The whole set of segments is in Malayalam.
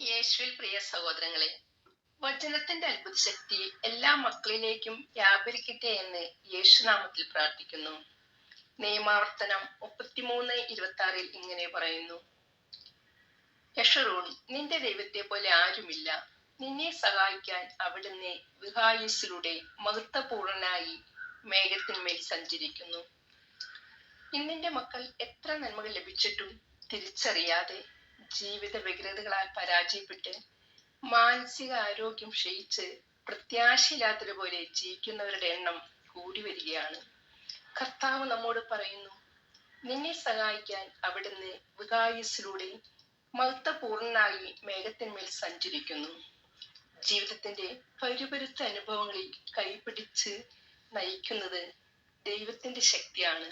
യേശുവിൽ പ്രിയ സഹോദരങ്ങളെ വചനത്തിന്റെ അത്ഭുത ശക്തി എല്ലാ മക്കളിലേക്കും വ്യാപരിക്കട്ടെ എന്ന് യേശുനാമത്തിൽ പ്രാർത്ഥിക്കുന്നു. നിയമാവർത്തനം മുപ്പത്തിമൂന്ന് ഇരുപത്തി ആറിൽ ഇങ്ങനെ പറയുന്നു. യഷറൂൺ നിന്റെ ദൈവത്തെ പോലെ ആരുമില്ല. നിന്നെ സഹായിക്കാൻ അവിടുന്ന് വിഹായുസിലൂടെ മഹത്വപൂർണനായി മേഘത്തിന്മേൽ സഞ്ചരിക്കുന്നു. ഇന്നിന്റെ മക്കൾ എത്ര നന്മകൾ ലഭിച്ചിട്ടും തിരിച്ചറിയാതെ ജീവിത വ്യഗ്രതകളാൽ പരാജയപ്പെട്ട് മാനസിക ആരോഗ്യം ക്ഷയിച്ച് പ്രത്യാശയില്ലാത്തതുപോലെ ജീവിക്കുന്നവരുടെ എണ്ണം കൂടി വരികയാണ്. കർത്താവ് നമ്മോട് പറയുന്നു നിന്നെ സഹായിക്കാൻ അവിടുന്ന് വികായസിലൂടെ മഹത്വപൂർണനായി മേഘത്തിന്മേൽ സഞ്ചരിക്കുന്നു. ജീവിതത്തിന്റെ പരുപരുത്ത അനുഭവങ്ങളിൽ കൈപിടിച്ച് നയിക്കുന്നത് ദൈവത്തിന്റെ ശക്തിയാണ്.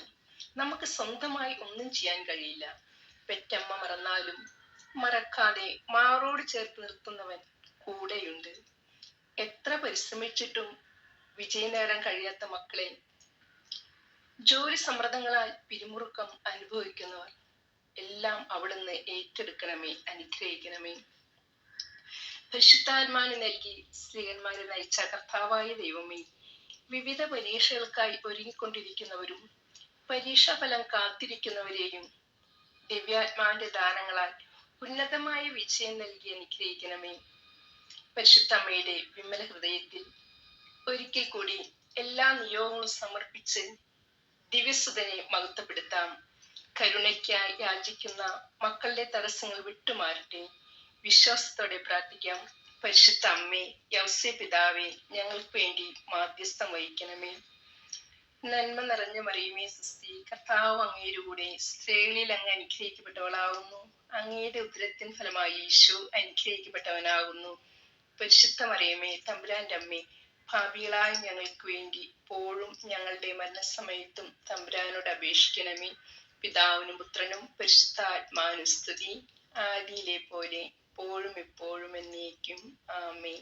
നമുക്ക് സ്വന്തമായി ഒന്നും ചെയ്യാൻ കഴിയില്ല. പെറ്റമ്മ മറന്നാലും മറക്കാതെ മാറോട് ചേർത്ത് നിർത്തുന്നവൻ കൂടെയുണ്ട്. എത്ര പരിശ്രമിച്ചിട്ടും വിജയം നേടാൻ കഴിയാത്ത മക്കളെ. ജോലി സമ്മർദ്ദങ്ങളാൽ പിരിമുറുക്കം അനുഭവിക്കുന്നവർ എല്ലാം അവിടുന്ന് ഏറ്റെടുക്കണമേ അനുഗ്രഹിക്കണമേ. പരിശുദ്ധാത്മാന് നൽകി സ്ത്രീകന്മാരെ നയിച്ച കർത്താവായ ദൈവമേ വിവിധ പരീക്ഷകൾക്കായി ഒരുങ്ങിക്കൊണ്ടിരിക്കുന്നവരും പരീക്ഷാഫലം കാത്തിരിക്കുന്നവരെയും ദിവ്യാത്മാവിന്റെ ദാനങ്ങളാൽ ഉന്നതമായ വിജയം നൽകി അനുഗ്രഹിക്കണമേ. പരിശുദ്ധമ്മയുടെ വിമല ഹൃദയത്തിൽ ഒരിക്കൽ കൂടി എല്ലാ നിയോഗങ്ങളും സമർപ്പിച്ച് ദിവ്യസുതനെ മഹത്വപ്പെടുത്താം. കരുണയ്ക്കായി യാചിക്കുന്ന മക്കളുടെ തടസ്സങ്ങൾ വിട്ടുമാറട്ടെ. വിശ്വാസത്തോടെ പ്രാർത്ഥിക്കാം. പരിശുദ്ധ അമ്മേ യൗസ്യ പിതാവേ ഞങ്ങൾക്ക് വേണ്ടി മാധ്യസ്ഥം വഹിക്കണമേ. നന്മ നിറഞ്ഞ മറിയുമേ സുസ്തി. കർത്താവ് അങ്ങയുടെ കൂടെ സ്ത്രീകളിൽ അങ്ങ് അനുഗ്രഹിക്കപ്പെട്ടവളാകുന്നു. അങ്ങയുടെ ഉദരത്തിൻ ഫലമായി യേശു അനുഗ്രഹിക്കപ്പെട്ടവനാകുന്നു. പരിശുദ്ധ മറിയമേ തമ്പുരാന്റെ അമ്മേ ഭാവികളായ ഞങ്ങൾക്ക് വേണ്ടി ഇപ്പോഴും ഞങ്ങളുടെ മരണസമയത്തും തമ്പുരാനോട് അപേക്ഷിക്കണമേ. പിതാവിനും പുത്രനും പരിശുദ്ധ ആത്മാനുസ്തുതി ആദിയിലെ പോലെ ഇപ്പോഴും എന്നേക്കും. ആമേ